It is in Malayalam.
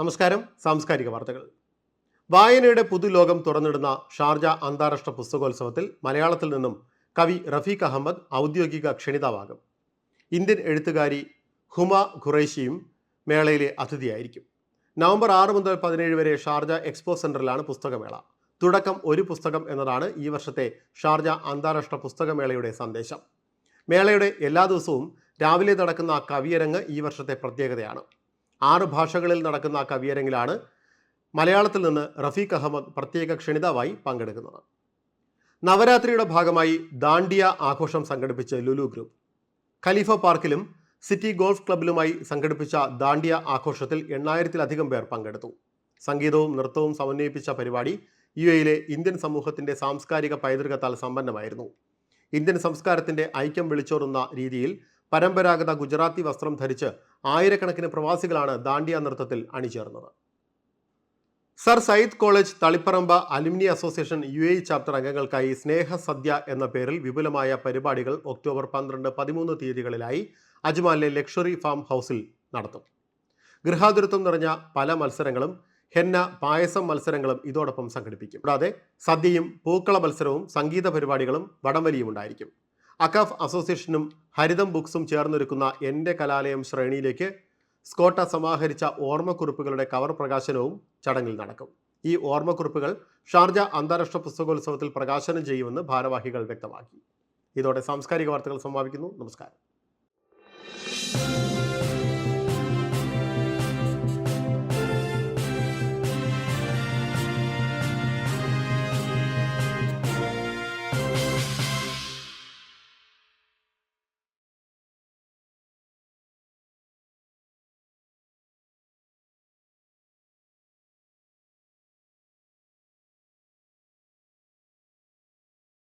നമസ്കാരം. സാംസ്കാരിക വാർത്തകൾ. വായനയുടെ പുതുലോകം തുറന്നിടുന്ന ഷാർജ അന്താരാഷ്ട്ര പുസ്തകോത്സവത്തിൽ മലയാളത്തിൽ നിന്നും കവി റഫീഖ് അഹമ്മദ് ഔദ്യോഗിക ക്ഷണിതാവാകും. ഇന്ത്യൻ എഴുത്തുകാരി ഹുമ ഖുറേഷിയും മേളയിലെ അതിഥിയായിരിക്കും. നവംബർ ആറ് മുതൽ പതിനേഴ് വരെ ഷാർജ എക്സ്പോ സെന്ററിലാണ് പുസ്തകമേള. തുടക്കം ഒരു പുസ്തകം എന്നതാണ് ഈ വർഷത്തെ ഷാർജ അന്താരാഷ്ട്ര പുസ്തകമേളയുടെ സന്ദേശം. മേളയുടെ എല്ലാ ദിവസവും രാവിലെ നടക്കുന്ന കവിയരങ്ങ് ഈ വർഷത്തെ പ്രത്യേകതയാണ്. ആറ് ഭാഷകളിൽ നടക്കുന്ന ആ കവിയരങ്ങിലാണ് മലയാളത്തിൽ നിന്ന് റഫീഖ് അഹമ്മദ് പ്രത്യേക ക്ഷണിതാവായി പങ്കെടുക്കുന്നത്. നവരാത്രിയുടെ ഭാഗമായി ദാണ്ടിയ ആഘോഷം സംഘടിപ്പിച്ച ലുലു ഗ്രൂപ്പ്. ഖലീഫ പാർക്കിലും സിറ്റി ഗോൾഫ് ക്ലബിലുമായി സംഘടിപ്പിച്ച ദാണ്ടിയ ആഘോഷത്തിൽ എണ്ണായിരത്തിലധികം പേർ പങ്കെടുത്തു. സംഗീതവും നൃത്തവും സമന്വയിപ്പിച്ച പരിപാടി യു എയിലെ ഇന്ത്യൻ സമൂഹത്തിന്റെ സാംസ്കാരിക പൈതൃകത്താൽ സമ്പന്നമായിരുന്നു. ഇന്ത്യൻ സംസ്കാരത്തിന്റെ ഐക്യം വിളിച്ചോറുന്ന രീതിയിൽ പരമ്പരാഗത ഗുജറാത്തി വസ്ത്രം ധരിച്ച് ആയിരക്കണക്കിന് പ്രവാസികളാണ് ദാണ്ടിയ നൃത്തത്തിൽ അണിചേർന്നത്. Sir Syed college Taliparamba alumni association U A chapter അംഗങ്ങൾക്കായി സ്നേഹ സദ്യ എന്ന പേരിൽ വിപുലമായ പരിപാടികൾ ഒക്ടോബർ പന്ത്രണ്ട് പതിമൂന്ന് തീയതികളിലായി അജ്മാലിലെ ലക്ഷറി ഫാം ഹൗസിൽ നടത്തും. ഗൃഹാതുരത്വം നിറഞ്ഞ പല മത്സരങ്ങളും ഹെന്ന പായസം മത്സരങ്ങളും ഇതോടൊപ്പം സംഘടിപ്പിക്കും. കൂടാതെ സദ്യയും പൂക്കള മത്സരവും സംഗീത പരിപാടികളും വടംവലിയും ഉണ്ടായിരിക്കും. അക്കാഫ് അസോസിയേഷനും ഹരിതം ബുക്സും ചേർന്നൊരുക്കുന്ന എന്റെ കലാലയം ശ്രേണിയിലേക്ക് സ്കോട്ട സമാഹരിച്ച ഓർമ്മക്കുറിപ്പുകളുടെ കവർ പ്രകാശനവും ചടങ്ങിൽ നടക്കും. ഈ ഓർമ്മക്കുറിപ്പുകൾ ഷാർജ അന്താരാഷ്ട്ര പുസ്തകോത്സവത്തിൽ പ്രകാശനം ചെയ്യുമെന്ന് ഭാരവാഹികൾ വ്യക്തമാക്കി. ഇതോടെ സാംസ്കാരിക വാർത്തകൾ സമാപിക്കുന്നു. നമസ്കാരം.